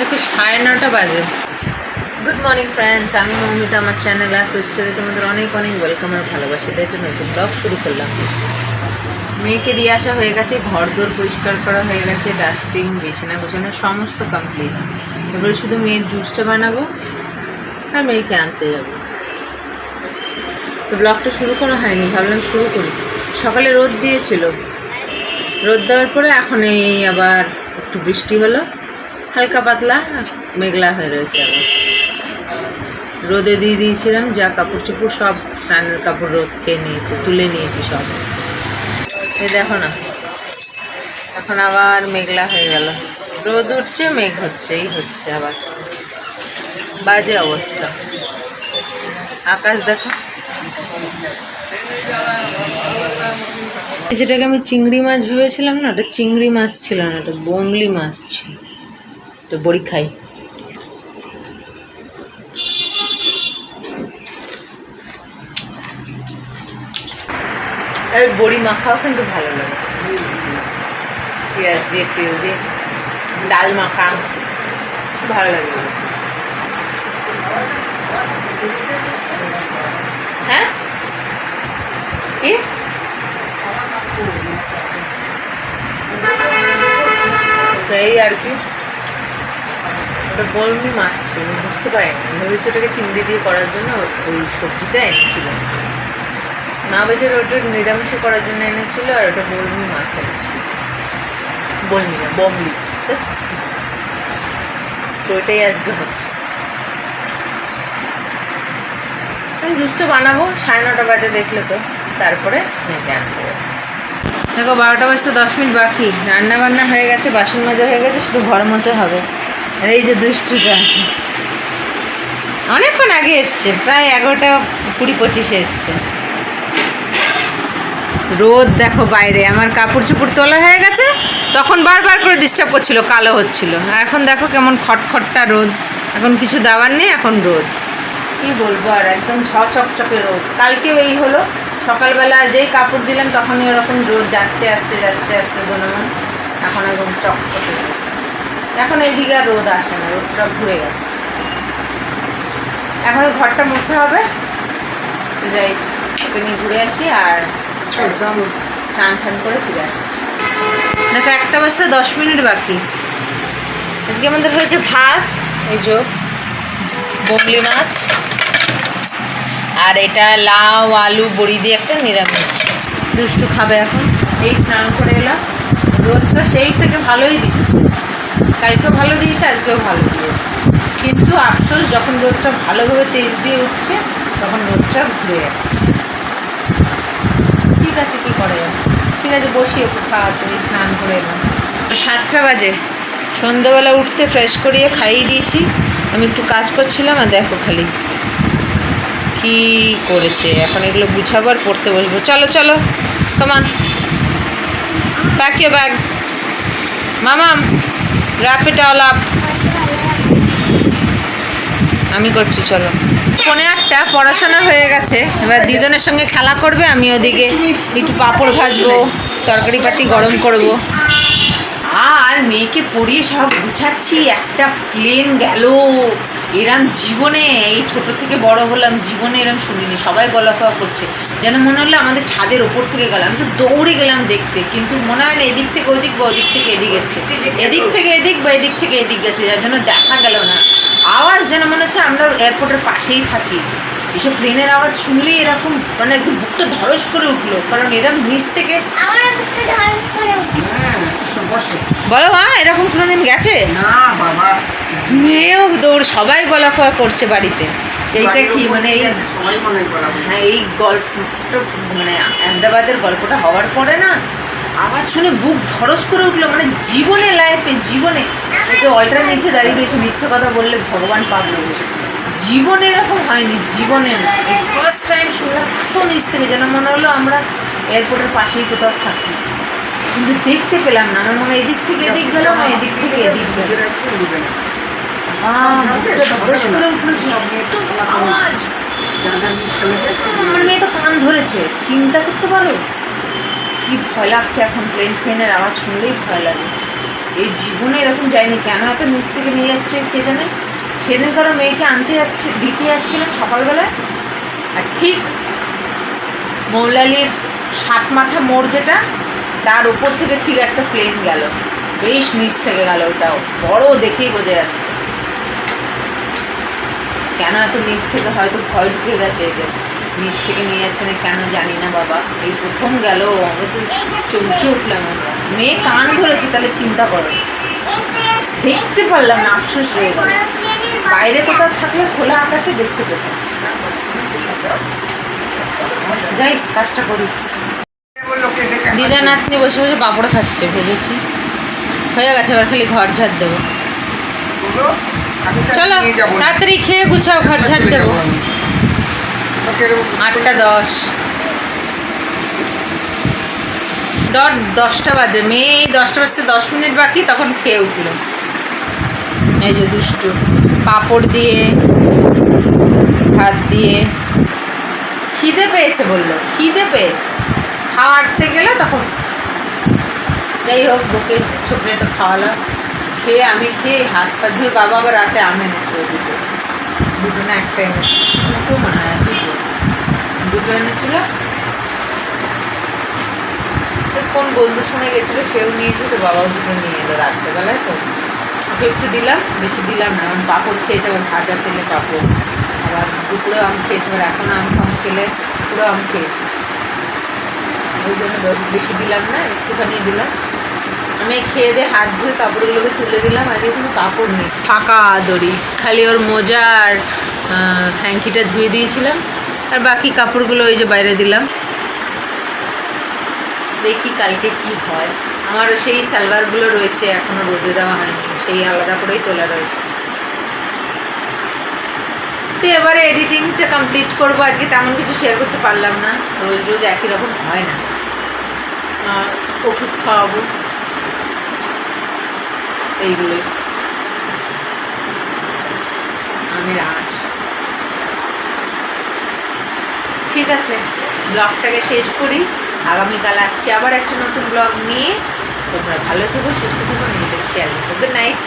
দেখো, সাড়ে নটা বাজে। গুড মর্নিং ফ্রেন্ডস আমি মৌমিতা, আমার চ্যানেল আর তোমাদের অনেক অনেক ওয়েলকাম আর ভালোবাসি। তাই একটা নতুন ব্লগ শুরু করলাম। মেয়েকে দিয়ে আসা হয়ে গেছে, ঘর দোর পরিষ্কার করা হয়ে গেছে ডাস্টিং বিছানা গোছানো, সমস্ত কমপ্লিট এবারে শুধু মেয়ের জুসটা বানাবো আর মেয়েকে আনতে যাব। তো ব্লগটা শুরু করা হয়নি, ভাবলাম শুরু করি। সকালে রোদ দিয়েছিল। রোদ দেওয়ার পরে এখন এই আবার একটু বৃষ্টি হলো। হালকা পাতলা, মেঘলা হয়ে রয়েছে আবার। রোদে দিয়ে দিয়েছিলাম, যা কাপড় চোপড় সব স্নানের কাপড় রোদ খেয়ে নিয়েছে, তুলে নিয়েছি সব। এই দেখো না, এখন আবার মেঘলা হয়ে গেল। রোদ উঠছে, মেঘ হচ্ছে, এই হচ্ছে আবার। বাজে অবস্থা। আকাশ দেখো। যেটাকে আমি চিংড়ি মাছ ভেবেছিলাম না, ওটা চিংড়ি মাছ ছিল না, ওটা বোমলি মাছ ছিল। তো বড়ি খাই। আর বড়ি মাখাও কিন্তু ভালো লাগে। পেঁয়াজ দিয়ে তেল দিয়ে ডাল মাখা ভালো লাগে। হ্যাঁ? কি? এই আর কি। ওটা বলমি মাছ ছিল বুঝতে পারিনি। ভেবেছি ওটাকে চিংড়ি দিয়ে করার জন্য ওই সবজিটা এনেছিল। মা বেচার ওটা নিরামিষে করার জন্য এনেছিল আর ওটা বলমি মাছ এনেছিল বলমি না, বমলি। তো ওইটাই আজকে হচ্ছে আমি জুসটা বানাবো, সাড়ে নটা বাজে দেখলে তো। তারপরে মেয়েকে আনতে দেখো, বারোটা বাজতে দশ মিনিট বাকি। রান্না বান্না হয়ে গেছে, বাসন মাজা হয়ে গেছে, শুধু ঘর মোছা হবে। আর এই যে দুষ্টুটা। অনেকক্ষণ আগে এসছে, প্রায় এগারোটা কুড়ি পঁচিশে এসছে। রোদ দেখো বাইরে, আমার কাপড় চুপড় তোলা হয়ে গেছে, তখন বারবার করে ডিস্টার্ব করছিল, কালো হচ্ছিল। আর এখন দেখো কেমন খটখটটা রোদ। এখন কিছু দেওয়ার নেই, এখন রোদ। কি বলব আর, একদম ছ চকচকে রোদ। কালকেও এই হলো, সকালবেলা যেই কাপড় দিলাম, তখনই ওরকম রোদ যাচ্ছে, আসছে যাচ্ছে, আসছে দোনমান এখন একদম চকচকে রোদ। এখন এইদিকে আর রোদ আসে না রোদটা ঘুরে গেছে। এখন ঘরটা মুছে হবে। যাই ওকে নিয়ে ঘুরে আসি আর একদম স্নান টান করে ফিরে আসছি। দেখো একটা বাজতে দশ মিনিট বাকি। আজকে আমাদের হয়েছে ভাত এই যে বমলি মাছ আর এটা লাউ আলু বড়ি দিয়ে একটা নিরামিষ। দুষ্টু খাবে এখন। এই স্নান করে এলাম। রোদটা সেই থেকে ভালোই দিচ্ছে। কালকেও ভালো দিয়েছে, আজকেও ভালো দিয়েছে। কিন্তু আফসোস, যখন রোদটা ভালোভাবে তেজ দিয়ে উঠছে, তখন রোদটা ঘুরে যাচ্ছে। ঠিক আছে, কি করে ঠিক আছে বসি একটু খাওয়াতে এই স্নান করে এলাম। সাতটা বাজে। সন্ধ্যাবেলা উঠতে ফ্রেশ করিয়ে খাইয়ে দিয়েছি। আমি একটু কাজ করছিলাম আর দেখো খালি কি করেছে। এখন এগুলো গুছাবো আর পড়তে বসবো। চলো চলো come on pack you bag Mamam wrap it all up আমি করছি, চলো। ফোনে একটা পড়াশোনা হয়ে গেছে। এবার দিদনের সঙ্গে খেলা করবে, আমি ওদিকে একটু পাঁপড় ভাজবো তরকারি পাতি গরম করব। মেয়েকে পড়িয়ে সব গুছাচ্ছি একটা প্লেন গেল। এরম জীবনে এই ছোট থেকে বড় হলাম জীবনে এরম শুনিনি। সবাই বলা খাওয়া করছে। যেন মনে হলো আমাদের ছাদের ওপর থেকে গেল আমি তো দৌড়ে গেলাম দেখতে কিন্তু মনে হয় না এদিক থেকে ওদিক বা ওদিক থেকে এদিক এসছে। এদিক থেকে এদিক বা এদিক থেকে এদিক গেছে যার জন্য দেখা গেল না। আওয়াজ যেন মনে হচ্ছে আমরা এয়ারপোর্টের পাশেই থাকি। এসব প্লেনের আওয়াজ শুনলেই এরকম মানে একদম বুকটা ধরস করে উঠল কারণ এরকম নিচ থেকে আমার বুকটা ধারণ করে উঠল। বলো মা এরকম কোনোদিন গেছে? না বাবা। মেয়েও দৌড় সবাই বলা কয়া করছে বাড়িতে। এইটা কি মানে এই সবাই মনে হয় বলা হ্যাঁ এই গল্পটা মানে আহমেদাবাদের গল্পটা হওয়ার পরে না আওয়াজ শুনে বুক ধরস করে উঠল। মানে জীবনে লাইফে জীবনে। তো অল্টার নিচে দাঁড়িয়ে রয়েছে মিথ্যে কথা বললে ভগবান পাবলো জীবনে এরকম হয়নি জীবনে ফার্স্ট টাইম শুনলাম এত নিচ থেকে যেন মনে হলো আমরা এয়ারপোর্টের পাশেই কোথাও থাকি। কিন্তু দেখতে পেলাম না। আমার মনে এদিক থেকে এদিক গেল না, এদিক থেকে এদিক গেল। আমার মেয়ে তো কান ধরেছে। চিন্তা করতে পারো? কি ভয় লাগছে এখন প্লেন ফ্লেনের আওয়াজ শুনলেই ভয় লাগে। এই জীবনে এরকম যায়নি। কেন এত নিচ থেকে নিয়ে যাচ্ছে কে জানে? সেদিন কারও মেয়েকে আনতে যাচ্ছে, দিতে যাচ্ছিলাম সকালবেলায়। আর ঠিক মৌলালির সাত মাথা মোড় যেটা তার উপর থেকে ঠিক একটা প্লেন গেল। বেশ নিচ থেকে গেল ওটাও। বড় দেখেই বোঝা যাচ্ছে। কেন এত নিচ থেকে? হয়তো ভয় ঢুকে গেছে এদের। নিচ থেকে নিয়ে যাচ্ছে না, কেন জানি না বাবা। এই প্রথম গেল আমরা তো চমকে উঠলাম আমরা মেয়ে কান ধরেছে, তাহলে চিন্তা করো। দেখতে পারলাম না, আফসোস রয়ে গেল। বাইরে কোথাও থাকলে খোলা আকাশে দেখতে পেতাম। যাই, কাজটা করি। দিদা নাতনি বসে বসে পাপড় খাচ্ছে ভেজেছি হয়ে গেছে এবার খালি ঘর ঝাড় দেবো। চলো। তাড়াতাড়ি খেয়ে গুছাও ঘর ঝাড় দেবো। আটটা দশ। ডট দশটা বাজে। মেয়ে এই দশটা বাজতে দশ মিনিট বাকি তখন খেয়ে উঠল। এই যে দুষ্টু। পাঁপড় দিয়ে ভাত দিয়ে। খিদে পেয়েছে বলল খিদে পেয়েছে। খাওয়া আটতে গেলে তখন যাই হোক, বকে চোখে তো খাওয়ালাম খেয়ে আমি খেয়ে হাত পা ধুয়ে বাবা আবার রাতে আম এনেছিল দুটো। দুটো না একটা এনেছিল। দুটো মনে হয়, দুটো। দুটো এনেছিল। কোন বন্ধু শুনে গেছিল সেও নিয়েছে তো বাবাও দুটো নিয়ে এলো রাত্রেবেলায় তো। ওকে একটু দিলাম, বেশি দিলাম না, কারণ পাঁপড় খেয়েছে, আবার ভাজা তেলে পাঁপড়। আবার দুপুরে আম খেয়েছে, আবার এখন আম ফাম খেলে পুরো আম খেয়েছে। ওই জন্য বেশি দিলাম না, একটুখানি দিলাম। আমি খেয়ে দিয়ে হাত ধুয়ে কাপড়গুলোকে তুলে দিলাম আজকে কোনো কাপড় নেই। ফাঁকা দড়ি, খালি ওর মোজা আর হ্যাঙ্কিটা ধুয়ে দিয়েছিলাম। আর বাকি কাপড়গুলো ওই যে বাইরে দিলাম। দেখি কালকে কি হয়। আমার সেই সালোয়ারগুলো রয়েছে এখনও রোদে দেওয়া হয়নি। সেই আলাদা করেই তোলা রয়েছে। তো এবারে এডিটিংটা কমপ্লিট করব। আজকে তেমন কিছু শেয়ার করতে পারলাম না। রোজ রোজ একই রকম হয় না। ওষুধ খাওয়াবো। এইগুলোই আমি রাস ঠিক আছে, ব্লগটাকে শেষ করি। আগামীকাল আসছি আবার একটা নতুন ব্লগ নিয়ে। তোমরা ভালো থেকো, সুস্থ থেকো, নিজেদের খেয়াল রেখো। Good night